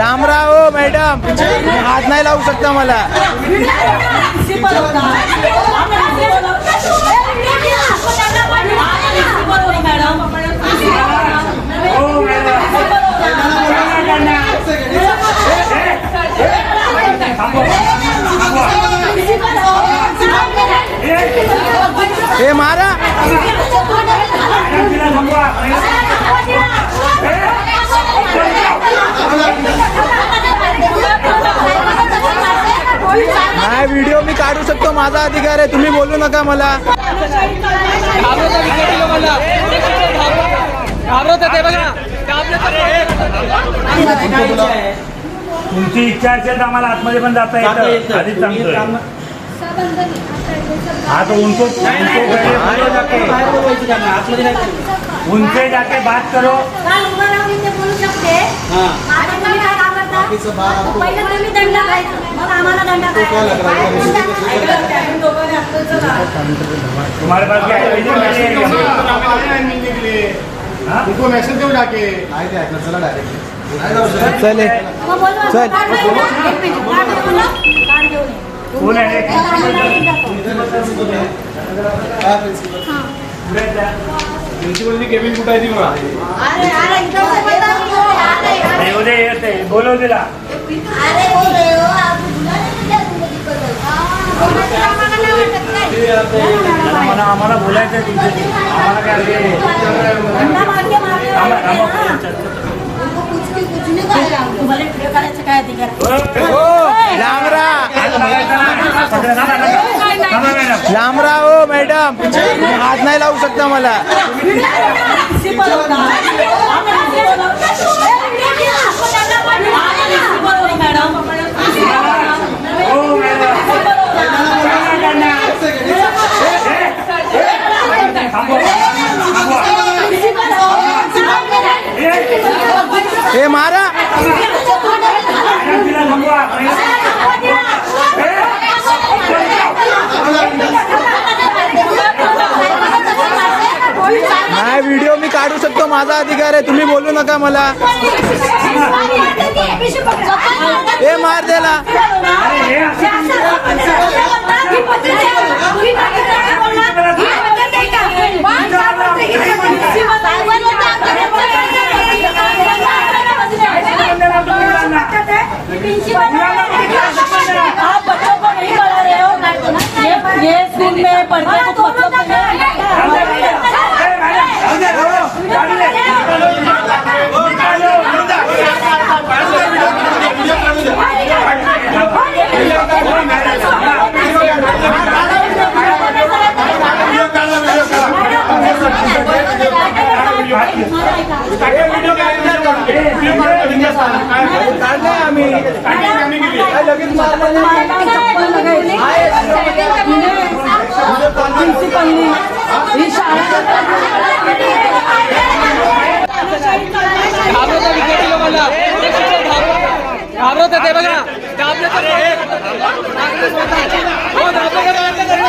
लांबराव हो मॅडम. हात नाही लावू शकता मला. नाही व्हिडिओ मी काढू शकतो माझा अधिकार आहे तुम्ही बोलू नका मला. तुमची इच्छा असेल तर आम्हाला आतमध्ये पण जाता येतं. आधीच सांगतोय. हाँ तो उनको उनसे जाके बात करो. आता तुम्ही पहिलं दंड घालायचं मग आम्हाला दंड तुम्हारे पास क्या है. हाँ? उनको मैसेज दो जाके चले चल. कौन है ये? प्रिन्सिपलची केबिन कुठं आहे ती मला अरे अरे इधर से बता दो अरे नहीं, उधर ये थे, बोलो दिला अरे बोल रहे हो आप बुलाने में क्या तुमको दिक्कत है कोणाचं आम्हाला बोलायचं आम्हाला काय ते- धंदा मागे मागे थांबा, थांबा. उनको कुछ भी कुछ नहीं करा तुम्हाला व्हिडिओ करायचं काय अधिकार हो लांब राहा थांबा, मॅडम. लांब राहा हो मॅडम हात नाही लावू शकता मला हो, मॅडम. थांबवा. थांबवा. ए, हे मारा मॅडम, तिला थांबवा. नाही व्हिडिओ मी काढू शकतो माझा अधिकार आहे तुम्ही बोलू नका मला हे मार त्याला आप 감사합니다.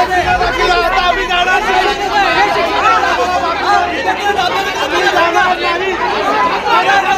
जाणार नाही.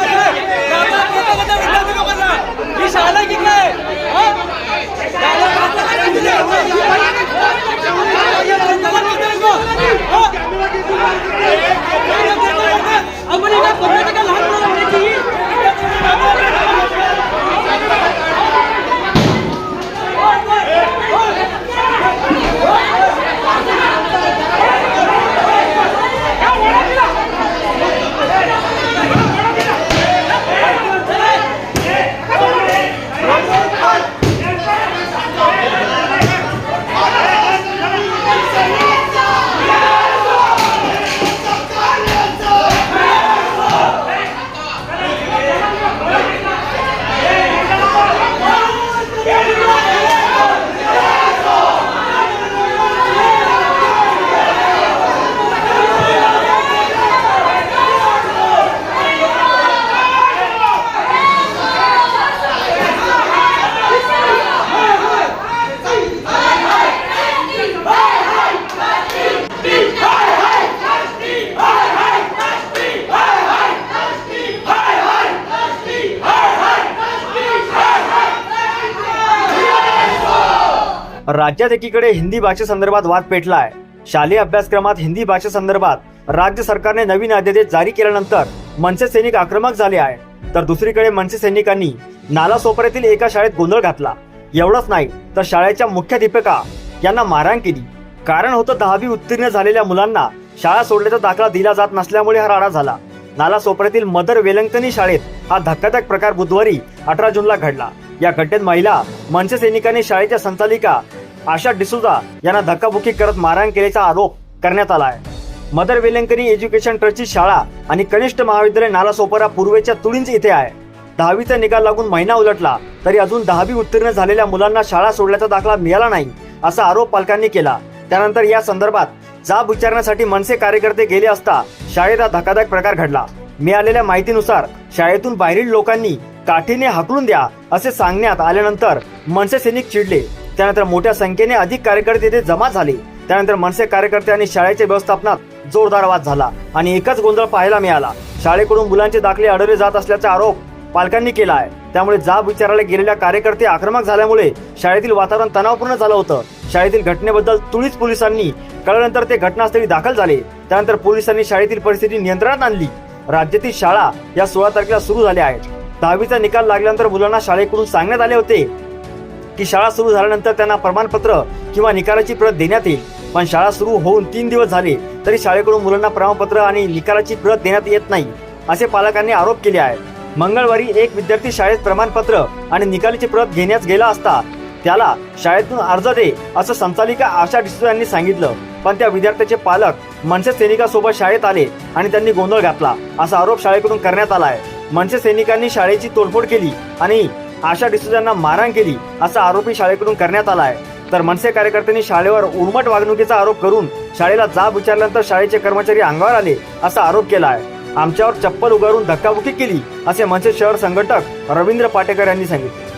राज्यात एकीकडे हिंदी भाषेसंदर्भात वाद पेटला आहे शालेय अभ्यासक्रमात हिंदी भाषेसंदर्भात राज्य सरकारने नवीन अध्यादेश जारी केल्यानंतर मनसे सैनिक आक्रमक झाले आहे. तर दुसरीकडे मनसे सैनिकांनी नालासोपाऱ्यातील एका शाळेत गोंधळ घातला. एवढंच नाही तर शाळेच्या मुख्याध्यापिका यांना मारहाण केली. कारण होतं दहावी उत्तीर्ण झालेल्या मुलांना शाळा सोडण्याचा दाखला दिला जात नसल्यामुळे हा राडा झाला. नालासोपऱ्यातील मदर वेलंकनी शाळेत हा धक्कादायक प्रकार बुधवारी अठरा जूनला घडला. या घटनेत महिला मनसे सैनिकांनी शाळेच्या संचालिका आशा डिसुजा यांना धक्काबुक्की करत मारहाण केल्याचा आरोप करण्यात आला आहे. मदर वेलंकरी एज्युकेशन ट्रस्टची शाळा आणि कनिष्ठ महाविद्यालय नालासोपारा पूर्वेच्या तुळींच इथे आहे. दहावीचा निकाल लागून महिना उलटला तरी अजून दहावी उत्तीर्ण झालेल्या मुलांना शाळा सोडल्याचा दाखला मिळाला नाही असा आरोप पालकांनी केला. त्यानंतर या संदर्भात जाब विचारण्यासाठी मनसे कार्यकर्ते गेले असता शाळेत हा धक्कादायक प्रकार घडला. मिळालेल्या माहितीनुसार शाळेतून बाहेरील लोकांनी काठीने हाकलून द्या असे सांगण्यात आल्यानंतर मनसे सैनिक चिडले. त्यानंतर मोठ्या संख्येने अधिक कार्यकर्ते येथे जमा झाले. त्यानंतर मनसे कार्यकर्ते आणि शाळेच्या व्यवस्थापनात जोरदार वाद झाला आणि एकच गोंधळ पाहायला मिळाला. शाळेकडून मुलांचे दाखले अडवले जात असल्याचा आरोप पालकांनी केला आहे त्यामुळे जाब विचारायला गेलेल्या कार्यकर्ते आक्रमक झाल्यामुळे शाळेतील वातावरण तणावपूर्ण झालं होतं. शाळेतील घटनेबद्दल तुळीच पोलिसांनी कळल्यानंतर ते घटनास्थळी दाखल झाले. त्यानंतर पोलिसांनी शाळेतील परिस्थिती नियंत्रणात आणली. राज्यातील शाळा या सोळा तारखेला सुरू झाल्या आहेत. दहावीचा निकाल लागल्यानंतर मुलांना शाळेकडून सांगण्यात आले होते की शाळा सुरू झाल्यानंतर त्यांना प्रमाणपत्र किंवा निकालाची प्रत देण्यात येईल. पण शाळा सुरू होऊन तीन दिवस झाले तरी शाळेकडून मुलांना प्रमाणपत्र आणि निकालाची प्रत देण्यात येत नाही असे पालकांनी आरोप केले आहे मंगळवारी एक विद्यार्थी शाळेत प्रमाणपत्र आणि निकालाची प्रत घेण्यास गेला असता त्याला शाळेतून अर्ज दे असं संचालिका आशा डिसोजा यांनी सांगितलं. पण त्या विद्यार्थ्याचे पालक मनसे सैनिकासोबत शाळेत आले आणि त्यांनी गोंधळ घातला असा आरोप शाळेकडून करण्यात आला आहे. मनसे सैनिकांनी शाळेची तोडफोड केली आणि आशा डिसूजांना मारहाण केली असा आरोपी शाळेकडून करण्यात आला आहे. तर मनसे कार्यकर्त्यांनी शाळेवर उर्मट वागणुकीचा आरोप करून शाळेला जाब विचारल्यानंतर शाळेचे कर्मचारी अंगावर आले असा आरोप केला आहे. आमच्यावर चप्पल उगारून धक्काबुक्की केली असे मनसे शहर संघटक रवींद्र पाटेकर यांनी सांगितले.